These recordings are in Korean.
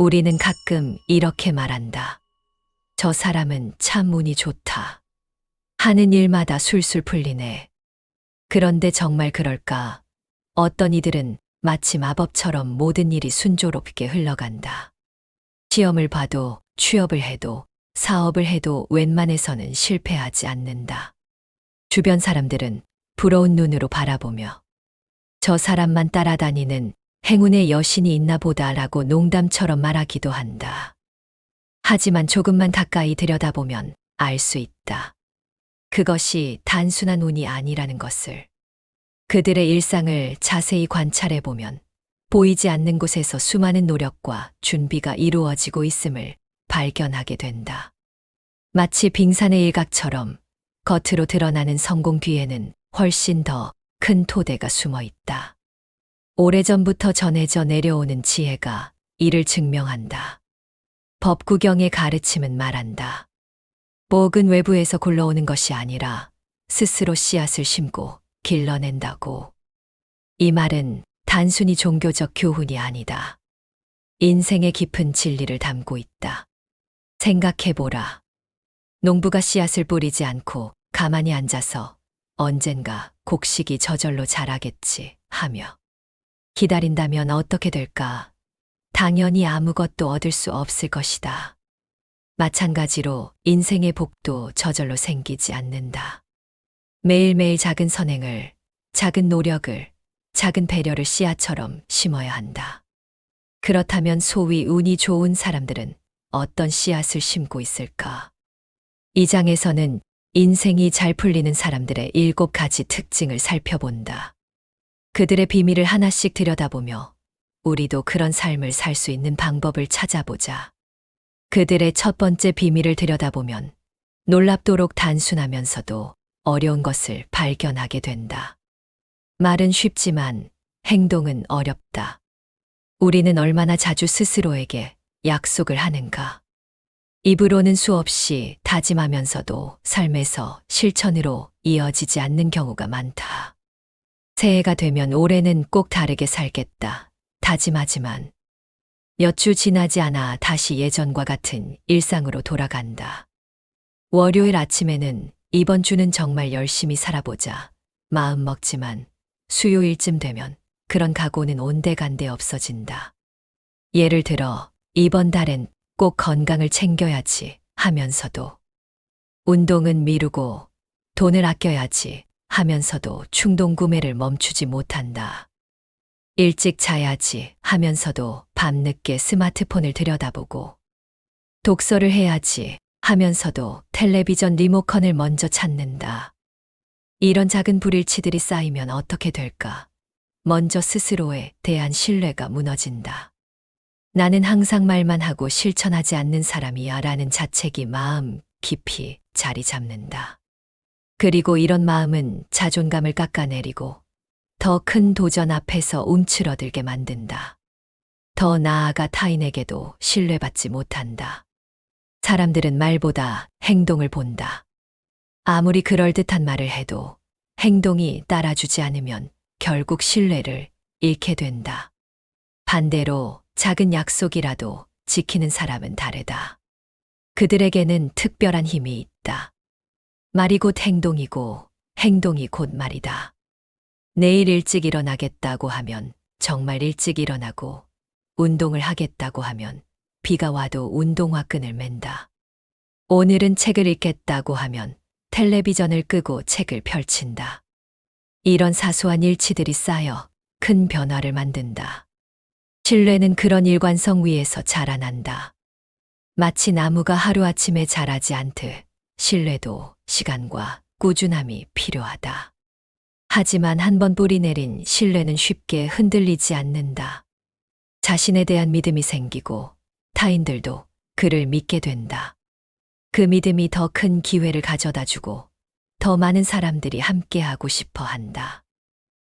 우리는 가끔 이렇게 말한다. 저 사람은 참 운이 좋다. 하는 일마다 술술 풀리네. 그런데 정말 그럴까? 어떤 이들은 마치 마법처럼 모든 일이 순조롭게 흘러간다. 시험을 봐도 취업을 해도 사업을 해도 웬만해서는 실패하지 않는다. 주변 사람들은 부러운 눈으로 바라보며 저 사람만 따라다니는 행운의 여신이 있나 보다라고 농담처럼 말하기도 한다. 하지만 조금만 가까이 들여다보면 알 수 있다. 그것이 단순한 운이 아니라는 것을. 그들의 일상을 자세히 관찰해 보면 보이지 않는 곳에서 수많은 노력과 준비가 이루어지고 있음을 발견하게 된다. 마치 빙산의 일각처럼 겉으로 드러나는 성공 뒤에는 훨씬 더 큰 토대가 숨어 있다. 오래전부터 전해져 내려오는 지혜가 이를 증명한다. 법구경의 가르침은 말한다. 복은 외부에서 굴러오는 것이 아니라 스스로 씨앗을 심고 길러낸다고. 이 말은 단순히 종교적 교훈이 아니다. 인생의 깊은 진리를 담고 있다. 생각해보라. 농부가 씨앗을 뿌리지 않고 가만히 앉아서 언젠가 곡식이 저절로 자라겠지 하며 기다린다면 어떻게 될까? 당연히 아무것도 얻을 수 없을 것이다. 마찬가지로 인생의 복도 저절로 생기지 않는다. 매일매일 작은 선행을, 작은 노력을, 작은 배려를 씨앗처럼 심어야 한다. 그렇다면 소위 운이 좋은 사람들은 어떤 씨앗을 심고 있을까? 이 장에서는 인생이 잘 풀리는 사람들의 일곱 가지 특징을 살펴본다. 그들의 비밀을 하나씩 들여다보며 우리도 그런 삶을 살 수 있는 방법을 찾아보자. 그들의 첫 번째 비밀을 들여다보면 놀랍도록 단순하면서도 어려운 것을 발견하게 된다. 말은 쉽지만 행동은 어렵다. 우리는 얼마나 자주 스스로에게 약속을 하는가. 입으로는 수없이 다짐하면서도 삶에서 실천으로 이어지지 않는 경우가 많다. 새해가 되면 올해는 꼭 다르게 살겠다. 다짐하지만 몇주 지나지 않아 다시 예전과 같은 일상으로 돌아간다. 월요일 아침에는 이번 주는 정말 열심히 살아보자. 마음 먹지만 수요일쯤 되면 그런 각오는 온데간데 없어진다. 예를 들어 이번 달엔 꼭 건강을 챙겨야지 하면서도 운동은 미루고 돈을 아껴야지 하면서도 충동 구매를 멈추지 못한다. 일찍 자야지 하면서도 밤늦게 스마트폰을 들여다보고 독서를 해야지 하면서도 텔레비전 리모컨을 먼저 찾는다. 이런 작은 불일치들이 쌓이면 어떻게 될까? 먼저 스스로에 대한 신뢰가 무너진다. 나는 항상 말만 하고 실천하지 않는 사람이야 라는 자책이 마음 깊이 자리 잡는다. 그리고 이런 마음은 자존감을 깎아내리고 더 큰 도전 앞에서 움츠러들게 만든다. 더 나아가 타인에게도 신뢰받지 못한다. 사람들은 말보다 행동을 본다. 아무리 그럴듯한 말을 해도 행동이 따라주지 않으면 결국 신뢰를 잃게 된다. 반대로 작은 약속이라도 지키는 사람은 다르다. 그들에게는 특별한 힘이 있다. 말이 곧 행동이고 행동이 곧 말이다. 내일 일찍 일어나겠다고 하면 정말 일찍 일어나고 운동을 하겠다고 하면 비가 와도 운동화 끈을 맨다. 오늘은 책을 읽겠다고 하면 텔레비전을 끄고 책을 펼친다. 이런 사소한 일치들이 쌓여 큰 변화를 만든다. 신뢰는 그런 일관성 위에서 자라난다. 마치 나무가 하루아침에 자라지 않듯 신뢰도 시간과 꾸준함이 필요하다. 하지만 한 번 뿌리 내린 신뢰는 쉽게 흔들리지 않는다. 자신에 대한 믿음이 생기고 타인들도 그를 믿게 된다. 그 믿음이 더 큰 기회를 가져다 주고 더 많은 사람들이 함께하고 싶어 한다.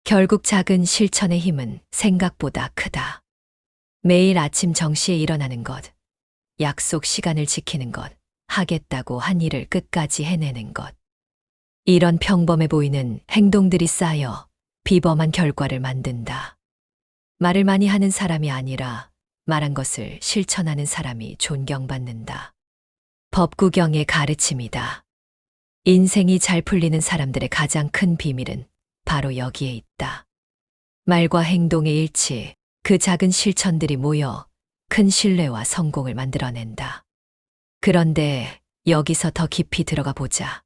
결국 작은 실천의 힘은 생각보다 크다. 매일 아침 정시에 일어나는 것, 약속 시간을 지키는 것, 하겠다고 한 일을 끝까지 해내는 것. 이런 평범해 보이는 행동들이 쌓여 비범한 결과를 만든다. 말을 많이 하는 사람이 아니라 말한 것을 실천하는 사람이 존경받는다. 법구경의 가르침이다. 인생이 잘 풀리는 사람들의 가장 큰 비밀은 바로 여기에 있다. 말과 행동의 일치, 그 작은 실천들이 모여 큰 신뢰와 성공을 만들어낸다. 그런데 여기서 더 깊이 들어가 보자.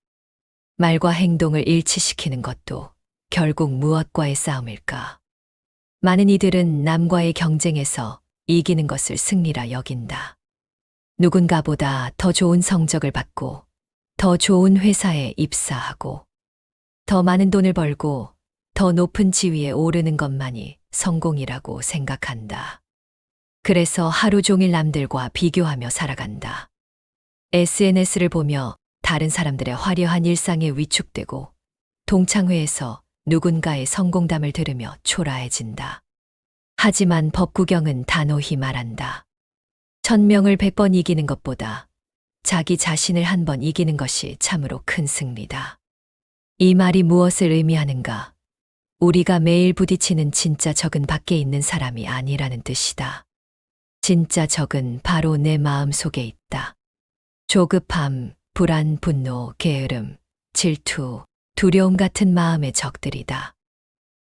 말과 행동을 일치시키는 것도 결국 무엇과의 싸움일까? 많은 이들은 남과의 경쟁에서 이기는 것을 승리라 여긴다. 누군가보다 더 좋은 성적을 받고, 더 좋은 회사에 입사하고, 더 많은 돈을 벌고, 더 높은 지위에 오르는 것만이 성공이라고 생각한다. 그래서 하루 종일 남들과 비교하며 살아간다. SNS를 보며 다른 사람들의 화려한 일상에 위축되고, 동창회에서 누군가의 성공담을 들으며 초라해진다. 하지만 법구경은 단호히 말한다. 천명을 백 번 이기는 것보다 자기 자신을 한 번 이기는 것이 참으로 큰 승리다. 이 말이 무엇을 의미하는가? 우리가 매일 부딪히는 진짜 적은 밖에 있는 사람이 아니라는 뜻이다. 진짜 적은 바로 내 마음 속에 있다. 조급함, 불안, 분노, 게으름, 질투, 두려움 같은 마음의 적들이다.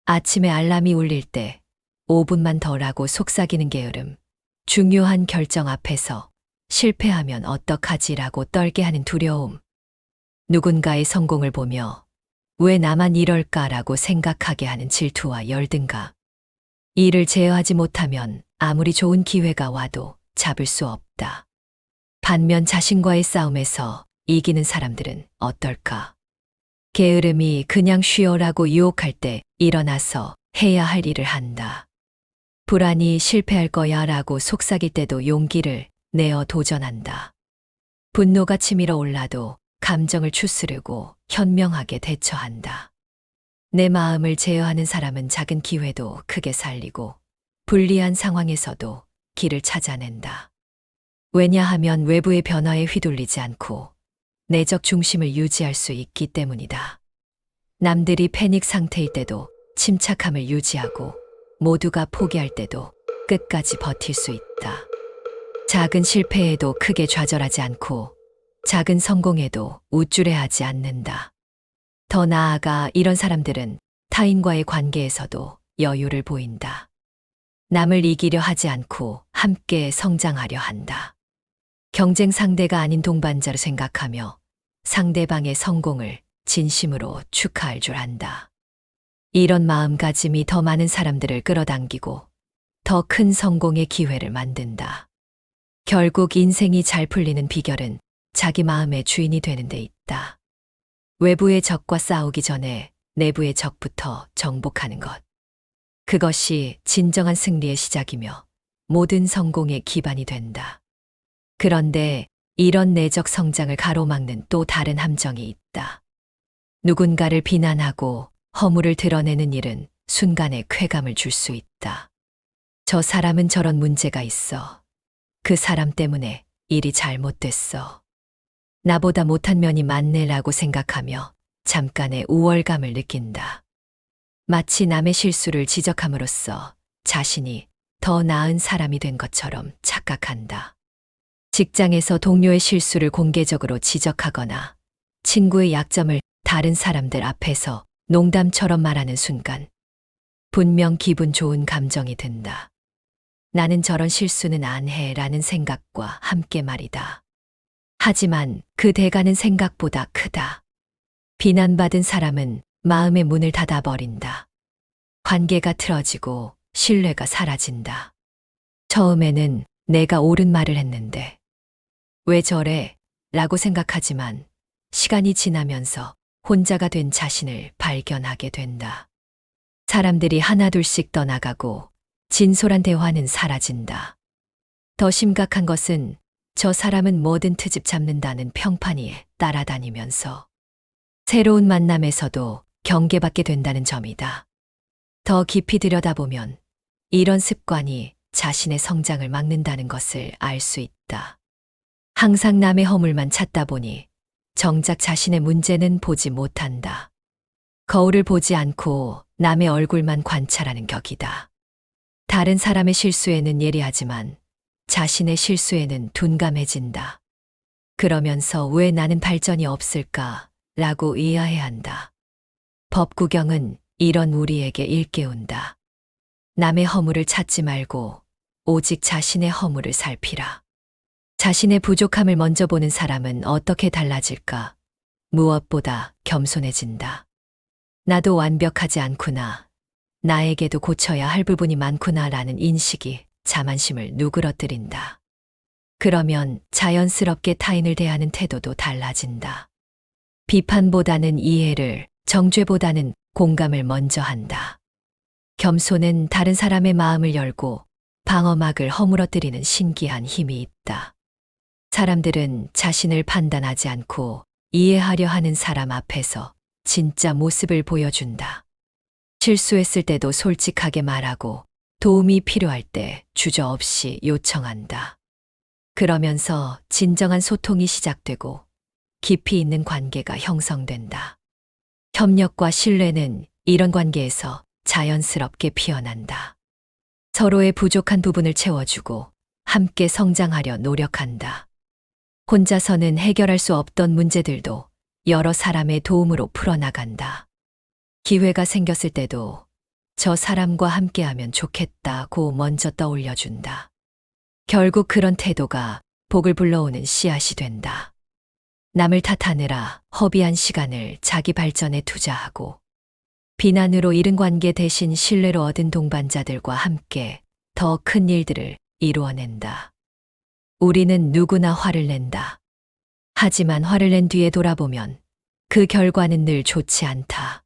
아침에 알람이 울릴 때 5분만 덜하고 속삭이는 게으름, 중요한 결정 앞에서 실패하면 어떡하지라고 떨게 하는 두려움, 누군가의 성공을 보며 왜 나만 이럴까라고 생각하게 하는 질투와 열등감. 이를 제어하지 못하면 아무리 좋은 기회가 와도 잡을 수 없다. 반면 자신과의 싸움에서 이기는 사람들은 어떨까? 게으름이 그냥 쉬어라고 유혹할 때 일어나서 해야 할 일을 한다. 불안이 실패할 거야 라고 속삭일 때도 용기를 내어 도전한다. 분노가 치밀어 올라도 감정을 추스르고 현명하게 대처한다. 내 마음을 제어하는 사람은 작은 기회도 크게 살리고 불리한 상황에서도 길을 찾아낸다. 왜냐하면 외부의 변화에 휘둘리지 않고 내적 중심을 유지할 수 있기 때문이다. 남들이 패닉 상태일 때도 침착함을 유지하고 모두가 포기할 때도 끝까지 버틸 수 있다. 작은 실패에도 크게 좌절하지 않고 작은 성공에도 우쭐해하지 않는다. 더 나아가 이런 사람들은 타인과의 관계에서도 여유를 보인다. 남을 이기려 하지 않고 함께 성장하려 한다. 경쟁 상대가 아닌 동반자를 생각하며 상대방의 성공을 진심으로 축하할 줄 안다. 이런 마음가짐이 더 많은 사람들을 끌어당기고 더 큰 성공의 기회를 만든다. 결국 인생이 잘 풀리는 비결은 자기 마음의 주인이 되는 데 있다. 외부의 적과 싸우기 전에 내부의 적부터 정복하는 것. 그것이 진정한 승리의 시작이며 모든 성공의 기반이 된다. 그런데 이런 내적 성장을 가로막는 또 다른 함정이 있다. 누군가를 비난하고 허물을 드러내는 일은 순간에 쾌감을 줄 수 있다. 저 사람은 저런 문제가 있어. 그 사람 때문에 일이 잘못됐어. 나보다 못한 면이 많네라고 생각하며 잠깐의 우월감을 느낀다. 마치 남의 실수를 지적함으로써 자신이 더 나은 사람이 된 것처럼 착각한다. 직장에서 동료의 실수를 공개적으로 지적하거나 친구의 약점을 다른 사람들 앞에서 농담처럼 말하는 순간 분명 기분 좋은 감정이 든다. 나는 저런 실수는 안 해 라는 생각과 함께 말이다. 하지만 그 대가는 생각보다 크다. 비난받은 사람은 마음의 문을 닫아버린다. 관계가 틀어지고 신뢰가 사라진다. 처음에는 내가 옳은 말을 했는데 왜 저래? 라고 생각하지만 시간이 지나면서 혼자가 된 자신을 발견하게 된다. 사람들이 하나둘씩 떠나가고 진솔한 대화는 사라진다. 더 심각한 것은 저 사람은 뭐든 트집 잡는다는 평판이 따라다니면서 새로운 만남에서도 경계받게 된다는 점이다. 더 깊이 들여다보면 이런 습관이 자신의 성장을 막는다는 것을 알 수 있다. 항상 남의 허물만 찾다 보니 정작 자신의 문제는 보지 못한다. 거울을 보지 않고 남의 얼굴만 관찰하는 격이다. 다른 사람의 실수에는 예리하지만 자신의 실수에는 둔감해진다. 그러면서 왜 나는 발전이 없을까? 라고 의아해 한다. 법구경은 이런 우리에게 일깨운다. 남의 허물을 찾지 말고 오직 자신의 허물을 살피라. 자신의 부족함을 먼저 보는 사람은 어떻게 달라질까? 무엇보다 겸손해진다. 나도 완벽하지 않구나. 나에게도 고쳐야 할 부분이 많구나 라는 인식이 자만심을 누그러뜨린다. 그러면 자연스럽게 타인을 대하는 태도도 달라진다. 비판보다는 이해를, 정죄보다는 공감을 먼저 한다. 겸손은 다른 사람의 마음을 열고 방어막을 허물어뜨리는 신기한 힘이 있다. 사람들은 자신을 판단하지 않고 이해하려 하는 사람 앞에서 진짜 모습을 보여준다. 실수했을 때도 솔직하게 말하고 도움이 필요할 때 주저없이 요청한다. 그러면서 진정한 소통이 시작되고 깊이 있는 관계가 형성된다. 협력과 신뢰는 이런 관계에서 자연스럽게 피어난다. 서로의 부족한 부분을 채워주고 함께 성장하려 노력한다. 혼자서는 해결할 수 없던 문제들도 여러 사람의 도움으로 풀어나간다. 기회가 생겼을 때도 저 사람과 함께하면 좋겠다고 먼저 떠올려준다. 결국 그런 태도가 복을 불러오는 씨앗이 된다. 남을 탓하느라 허비한 시간을 자기 발전에 투자하고 비난으로 잃은 관계 대신 신뢰로 얻은 동반자들과 함께 더 큰 일들을 이루어낸다. 우리는 누구나 화를 낸다. 하지만 화를 낸 뒤에 돌아보면 그 결과는 늘 좋지 않다.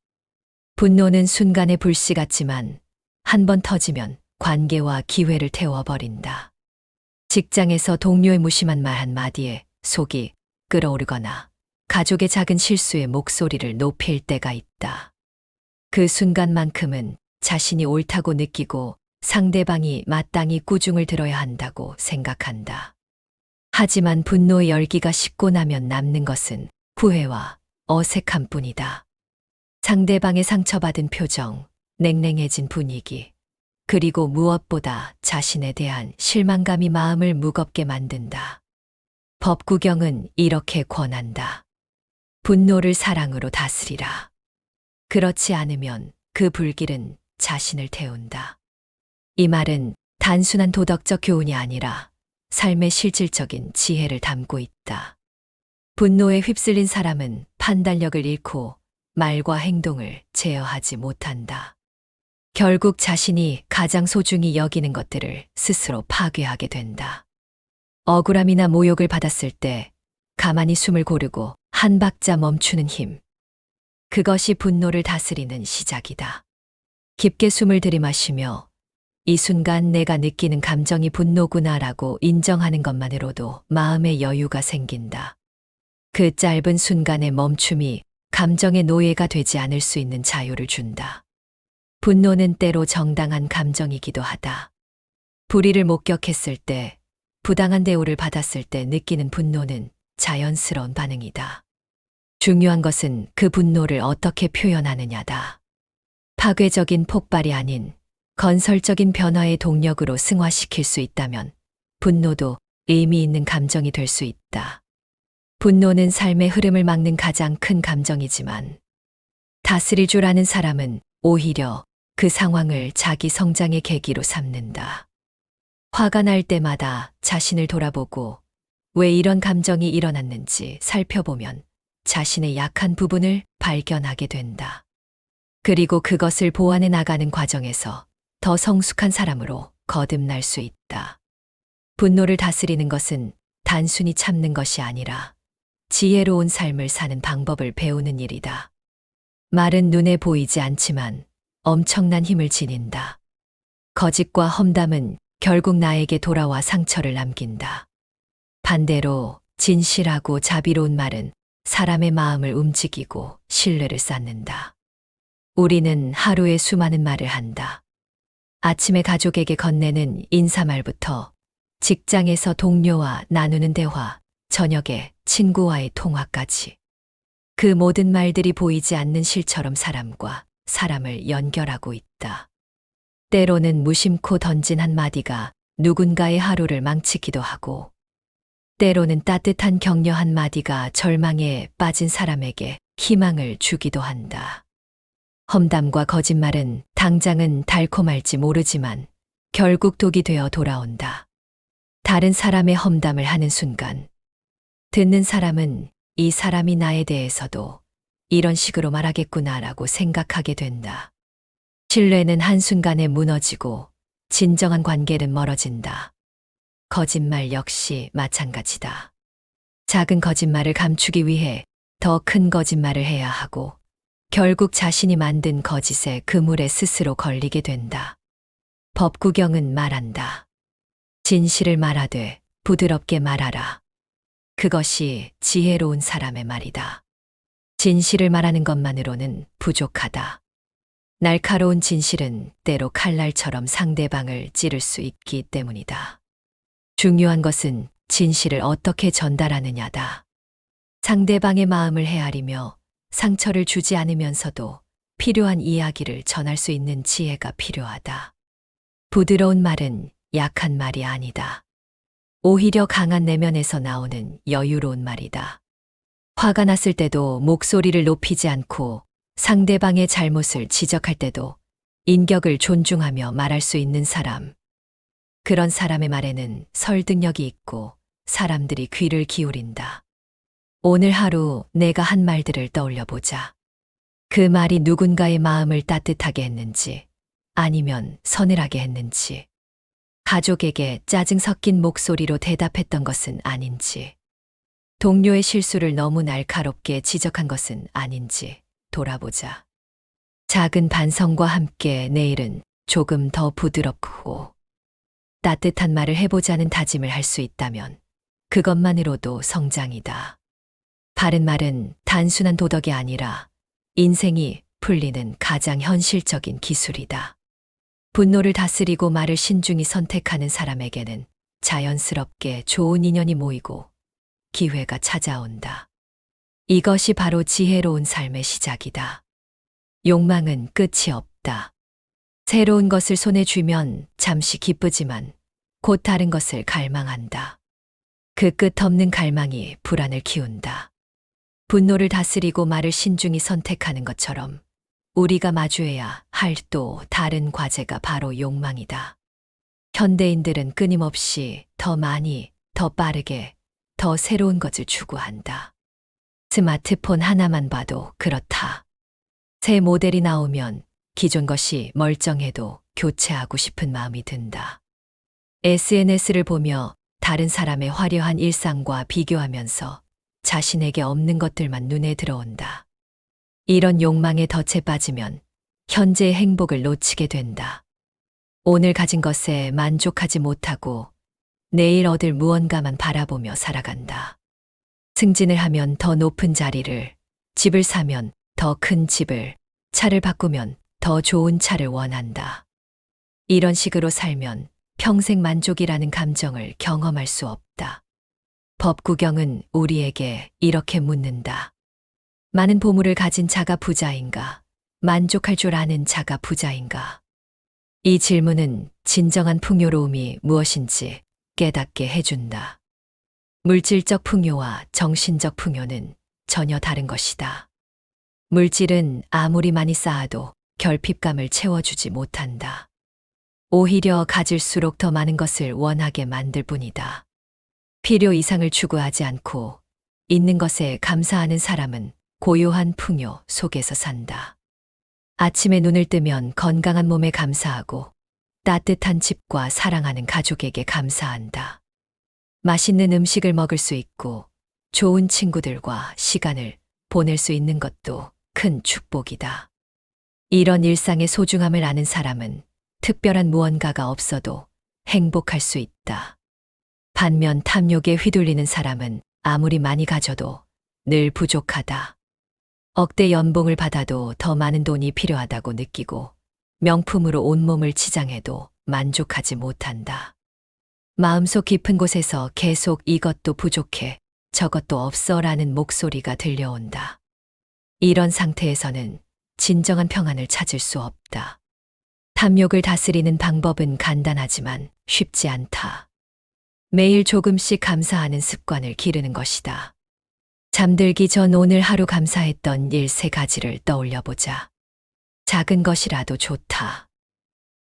분노는 순간의 불씨 같지만 한 번 터지면 관계와 기회를 태워버린다. 직장에서 동료의 무심한 말 한마디에 속이 끓어오르거나 가족의 작은 실수에 목소리를 높일 때가 있다. 그 순간만큼은 자신이 옳다고 느끼고 상대방이 마땅히 꾸중을 들어야 한다고 생각한다. 하지만 분노의 열기가 식고 나면 남는 것은 후회와 어색함 뿐이다. 상대방의 상처받은 표정, 냉랭해진 분위기, 그리고 무엇보다 자신에 대한 실망감이 마음을 무겁게 만든다. 법구경은 이렇게 권한다. 분노를 사랑으로 다스리라. 그렇지 않으면 그 불길은 자신을 태운다. 이 말은 단순한 도덕적 교훈이 아니라 삶의 실질적인 지혜를 담고 있다. 분노에 휩쓸린 사람은 판단력을 잃고 말과 행동을 제어하지 못한다. 결국 자신이 가장 소중히 여기는 것들을 스스로 파괴하게 된다. 억울함이나 모욕을 받았을 때 가만히 숨을 고르고 한 박자 멈추는 힘. 그것이 분노를 다스리는 시작이다. 깊게 숨을 들이마시며 이 순간 내가 느끼는 감정이 분노구나라고 인정하는 것만으로도 마음의 여유가 생긴다. 그 짧은 순간의 멈춤이 감정의 노예가 되지 않을 수 있는 자유를 준다. 분노는 때로 정당한 감정이기도 하다. 불의를 목격했을 때, 부당한 대우를 받았을 때 느끼는 분노는 자연스러운 반응이다. 중요한 것은 그 분노를 어떻게 표현하느냐다. 파괴적인 폭발이 아닌 건설적인 변화의 동력으로 승화시킬 수 있다면 분노도 의미 있는 감정이 될 수 있다. 분노는 삶의 흐름을 막는 가장 큰 감정이지만 다스릴 줄 아는 사람은 오히려 그 상황을 자기 성장의 계기로 삼는다. 화가 날 때마다 자신을 돌아보고 왜 이런 감정이 일어났는지 살펴보면 자신의 약한 부분을 발견하게 된다. 그리고 그것을 보완해 나가는 과정에서 더 성숙한 사람으로 거듭날 수 있다. 분노를 다스리는 것은 단순히 참는 것이 아니라 지혜로운 삶을 사는 방법을 배우는 일이다. 말은 눈에 보이지 않지만 엄청난 힘을 지닌다. 거짓과 험담은 결국 나에게 돌아와 상처를 남긴다. 반대로 진실하고 자비로운 말은 사람의 마음을 움직이고 신뢰를 쌓는다. 우리는 하루에 수많은 말을 한다. 아침에 가족에게 건네는 인사말부터 직장에서 동료와 나누는 대화, 저녁에 친구와의 통화까지. 그 모든 말들이 보이지 않는 실처럼 사람과 사람을 연결하고 있다. 때로는 무심코 던진 한마디가 누군가의 하루를 망치기도 하고, 때로는 따뜻한 격려 한마디가 절망에 빠진 사람에게 희망을 주기도 한다. 험담과 거짓말은 당장은 달콤할지 모르지만 결국 독이 되어 돌아온다. 다른 사람의 험담을 하는 순간, 듣는 사람은 이 사람이 나에 대해서도 이런 식으로 말하겠구나라고 생각하게 된다. 신뢰는 한순간에 무너지고 진정한 관계는 멀어진다. 거짓말 역시 마찬가지다. 작은 거짓말을 감추기 위해 더 큰 거짓말을 해야 하고 결국 자신이 만든 거짓의 그물에 스스로 걸리게 된다. 법구경은 말한다. 진실을 말하되 부드럽게 말하라. 그것이 지혜로운 사람의 말이다. 진실을 말하는 것만으로는 부족하다. 날카로운 진실은 때로 칼날처럼 상대방을 찌를 수 있기 때문이다. 중요한 것은 진실을 어떻게 전달하느냐다. 상대방의 마음을 헤아리며 상처를 주지 않으면서도 필요한 이야기를 전할 수 있는 지혜가 필요하다. 부드러운 말은 약한 말이 아니다. 오히려 강한 내면에서 나오는 여유로운 말이다. 화가 났을 때도 목소리를 높이지 않고 상대방의 잘못을 지적할 때도 인격을 존중하며 말할 수 있는 사람. 그런 사람의 말에는 설득력이 있고 사람들이 귀를 기울인다. 오늘 하루 내가 한 말들을 떠올려 보자. 그 말이 누군가의 마음을 따뜻하게 했는지 아니면 서늘하게 했는지 가족에게 짜증 섞인 목소리로 대답했던 것은 아닌지 동료의 실수를 너무 날카롭게 지적한 것은 아닌지 돌아보자. 작은 반성과 함께 내일은 조금 더 부드럽고 따뜻한 말을 해보자는 다짐을 할 수 있다면 그것만으로도 성장이다. 바른 말은 단순한 도덕이 아니라 인생이 풀리는 가장 현실적인 기술이다. 분노를 다스리고 말을 신중히 선택하는 사람에게는 자연스럽게 좋은 인연이 모이고 기회가 찾아온다. 이것이 바로 지혜로운 삶의 시작이다. 욕망은 끝이 없다. 새로운 것을 손에 쥐면 잠시 기쁘지만 곧 다른 것을 갈망한다. 그 끝없는 갈망이 불안을 키운다. 분노를 다스리고 말을 신중히 선택하는 것처럼 우리가 마주해야 할 또 다른 과제가 바로 욕망이다. 현대인들은 끊임없이 더 많이, 더 빠르게, 더 새로운 것을 추구한다. 스마트폰 하나만 봐도 그렇다. 새 모델이 나오면 기존 것이 멀쩡해도 교체하고 싶은 마음이 든다. SNS를 보며 다른 사람의 화려한 일상과 비교하면서 자신에게 없는 것들만 눈에 들어온다. 이런 욕망에 덫에 빠지면 현재의 행복을 놓치게 된다. 오늘 가진 것에 만족하지 못하고 내일 얻을 무언가만 바라보며 살아간다. 승진을 하면 더 높은 자리를, 집을 사면 더 큰 집을, 차를 바꾸면 더 좋은 차를 원한다. 이런 식으로 살면 평생 만족이라는 감정을 경험할 수 없다. 법구경은 우리에게 이렇게 묻는다. 많은 보물을 가진 자가 부자인가? 만족할 줄 아는 자가 부자인가? 이 질문은 진정한 풍요로움이 무엇인지 깨닫게 해준다. 물질적 풍요와 정신적 풍요는 전혀 다른 것이다. 물질은 아무리 많이 쌓아도 결핍감을 채워주지 못한다. 오히려 가질수록 더 많은 것을 원하게 만들 뿐이다. 필요 이상을 추구하지 않고 있는 것에 감사하는 사람은 고요한 풍요 속에서 산다. 아침에 눈을 뜨면 건강한 몸에 감사하고 따뜻한 집과 사랑하는 가족에게 감사한다. 맛있는 음식을 먹을 수 있고 좋은 친구들과 시간을 보낼 수 있는 것도 큰 축복이다. 이런 일상의 소중함을 아는 사람은 특별한 무언가가 없어도 행복할 수 있다. 반면 탐욕에 휘둘리는 사람은 아무리 많이 가져도 늘 부족하다. 억대 연봉을 받아도 더 많은 돈이 필요하다고 느끼고 명품으로 온몸을 치장해도 만족하지 못한다. 마음속 깊은 곳에서 계속 이것도 부족해, 저것도 없어 라는 목소리가 들려온다. 이런 상태에서는 진정한 평안을 찾을 수 없다. 탐욕을 다스리는 방법은 간단하지만 쉽지 않다. 매일 조금씩 감사하는 습관을 기르는 것이다. 잠들기 전 오늘 하루 감사했던 일 세 가지를 떠올려 보자. 작은 것이라도 좋다.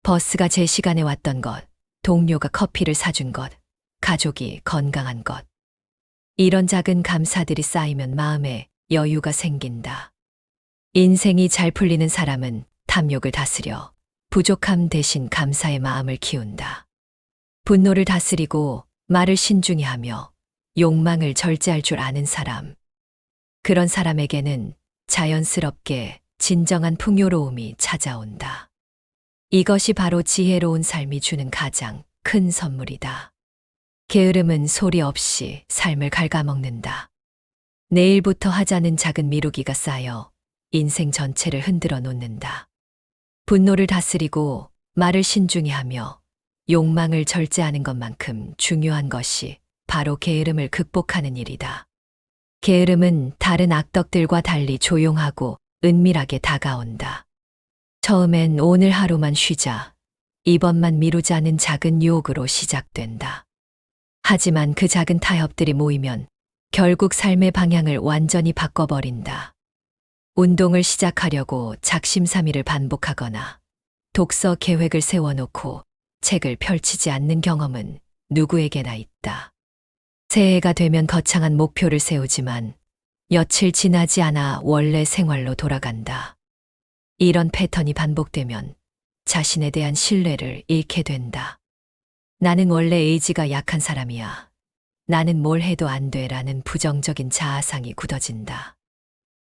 버스가 제 시간에 왔던 것, 동료가 커피를 사준 것, 가족이 건강한 것. 이런 작은 감사들이 쌓이면 마음에 여유가 생긴다. 인생이 잘 풀리는 사람은 탐욕을 다스려 부족함 대신 감사의 마음을 키운다. 분노를 다스리고 말을 신중히 하며 욕망을 절제할 줄 아는 사람. 그런 사람에게는 자연스럽게 진정한 풍요로움이 찾아온다. 이것이 바로 지혜로운 삶이 주는 가장 큰 선물이다. 게으름은 소리 없이 삶을 갉아먹는다. 내일부터 하자는 작은 미루기가 쌓여 인생 전체를 흔들어 놓는다. 분노를 다스리고 말을 신중히 하며 욕망을 절제하는 것만큼 중요한 것이 바로 게으름을 극복하는 일이다. 게으름은 다른 악덕들과 달리 조용하고 은밀하게 다가온다. 처음엔 오늘 하루만 쉬자, 이번만 미루자는 작은 유혹으로 시작된다. 하지만 그 작은 타협들이 모이면 결국 삶의 방향을 완전히 바꿔버린다. 운동을 시작하려고 작심삼일을 반복하거나 독서 계획을 세워놓고 책을 펼치지 않는 경험은 누구에게나 있다. 새해가 되면 거창한 목표를 세우지만 며칠 지나지 않아 원래 생활로 돌아간다. 이런 패턴이 반복되면 자신에 대한 신뢰를 잃게 된다. 나는 원래 의지가 약한 사람이야. 나는 뭘 해도 안 돼라는 부정적인 자아상이 굳어진다.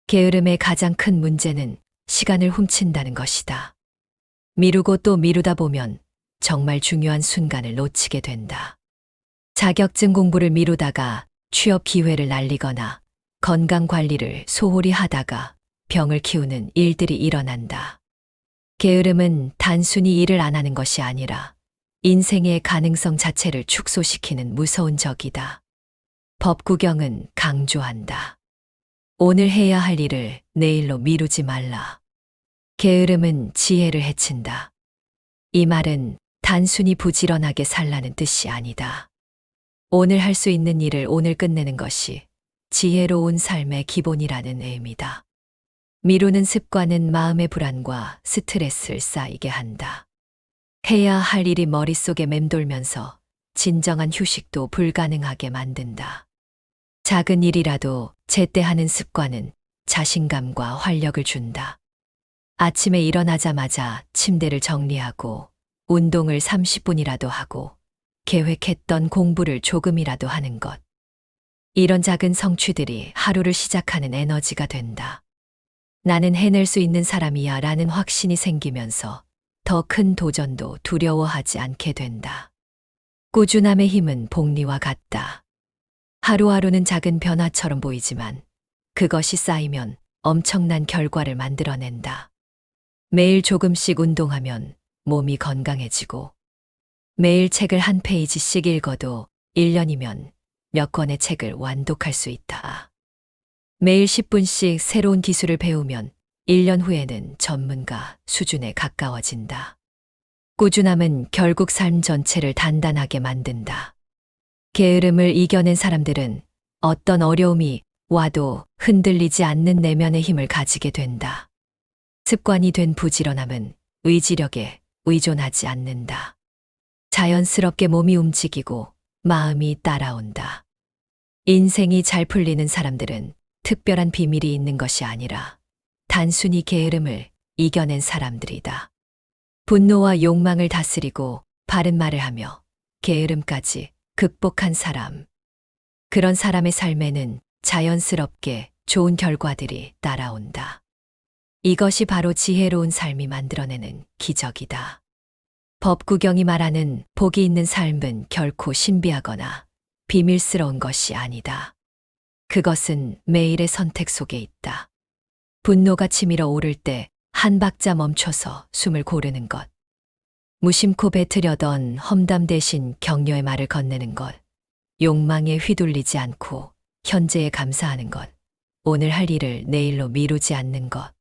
게으름의 가장 큰 문제는 시간을 훔친다는 것이다. 미루고 또 미루다 보면 정말 중요한 순간을 놓치게 된다. 자격증 공부를 미루다가 취업 기회를 날리거나 건강 관리를 소홀히 하다가 병을 키우는 일들이 일어난다. 게으름은 단순히 일을 안 하는 것이 아니라 인생의 가능성 자체를 축소시키는 무서운 적이다. 법구경은 강조한다. 오늘 해야 할 일을 내일로 미루지 말라. 게으름은 지혜를 해친다. 이 말은 단순히 부지런하게 살라는 뜻이 아니다. 오늘 할 수 있는 일을 오늘 끝내는 것이 지혜로운 삶의 기본이라는 의미다. 미루는 습관은 마음의 불안과 스트레스를 쌓이게 한다. 해야 할 일이 머릿속에 맴돌면서 진정한 휴식도 불가능하게 만든다. 작은 일이라도 제때 하는 습관은 자신감과 활력을 준다. 아침에 일어나자마자 침대를 정리하고 운동을 30분이라도 하고 계획했던 공부를 조금이라도 하는 것. 이런 작은 성취들이 하루를 시작하는 에너지가 된다. 나는 해낼 수 있는 사람이야 라는 확신이 생기면서 더 큰 도전도 두려워하지 않게 된다. 꾸준함의 힘은 복리와 같다. 하루하루는 작은 변화처럼 보이지만 그것이 쌓이면 엄청난 결과를 만들어낸다. 매일 조금씩 운동하면 몸이 건강해지고 매일 책을 한 페이지씩 읽어도 1년이면 몇 권의 책을 완독할 수 있다. 매일 10분씩 새로운 기술을 배우면 1년 후에는 전문가 수준에 가까워진다. 꾸준함은 결국 삶 전체를 단단하게 만든다. 게으름을 이겨낸 사람들은 어떤 어려움이 와도 흔들리지 않는 내면의 힘을 가지게 된다. 습관이 된 부지런함은 의지력에 의존하지 않는다. 자연스럽게 몸이 움직이고 마음이 따라온다. 인생이 잘 풀리는 사람들은 특별한 비밀이 있는 것이 아니라 단순히 게으름을 이겨낸 사람들이다. 분노와 욕망을 다스리고 바른 말을 하며 게으름까지 극복한 사람. 그런 사람의 삶에는 자연스럽게 좋은 결과들이 따라온다. 이것이 바로 지혜로운 삶이 만들어내는 기적이다. 법구경이 말하는 복이 있는 삶은 결코 신비하거나 비밀스러운 것이 아니다. 그것은 매일의 선택 속에 있다. 분노가 치밀어 오를 때 한 박자 멈춰서 숨을 고르는 것. 무심코 뱉으려던 험담 대신 격려의 말을 건네는 것. 욕망에 휘둘리지 않고 현재에 감사하는 것. 오늘 할 일을 내일로 미루지 않는 것.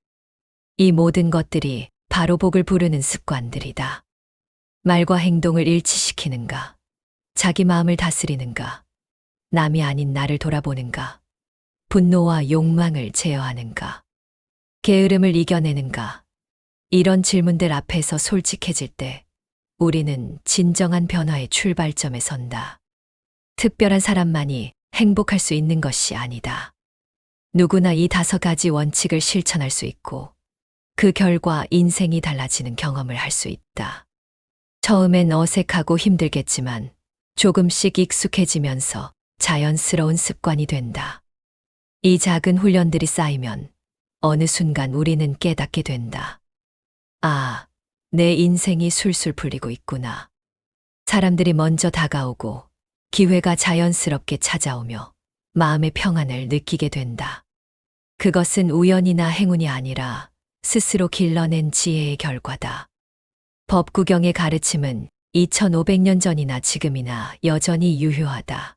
이 모든 것들이 바로 복을 부르는 습관들이다. 말과 행동을 일치시키는가? 자기 마음을 다스리는가? 남이 아닌 나를 돌아보는가? 분노와 욕망을 제어하는가? 게으름을 이겨내는가? 이런 질문들 앞에서 솔직해질 때 우리는 진정한 변화의 출발점에 선다. 특별한 사람만이 행복할 수 있는 것이 아니다. 누구나 이 다섯 가지 원칙을 실천할 수 있고 그 결과 인생이 달라지는 경험을 할 수 있다. 처음엔 어색하고 힘들겠지만 조금씩 익숙해지면서 자연스러운 습관이 된다. 이 작은 훈련들이 쌓이면 어느 순간 우리는 깨닫게 된다. 아, 내 인생이 술술 풀리고 있구나. 사람들이 먼저 다가오고 기회가 자연스럽게 찾아오며 마음의 평안을 느끼게 된다. 그것은 우연이나 행운이 아니라 스스로 길러낸 지혜의 결과다. 법구경의 가르침은 2500년 전이나 지금이나 여전히 유효하다.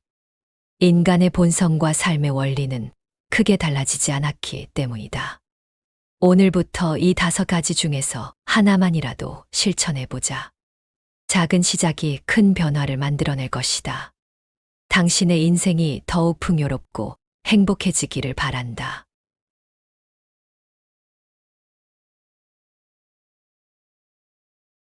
인간의 본성과 삶의 원리는 크게 달라지지 않았기 때문이다. 오늘부터 이 다섯 가지 중에서 하나만이라도 실천해 보자. 작은 시작이 큰 변화를 만들어낼 것이다. 당신의 인생이 더욱 풍요롭고 행복해지기를 바란다.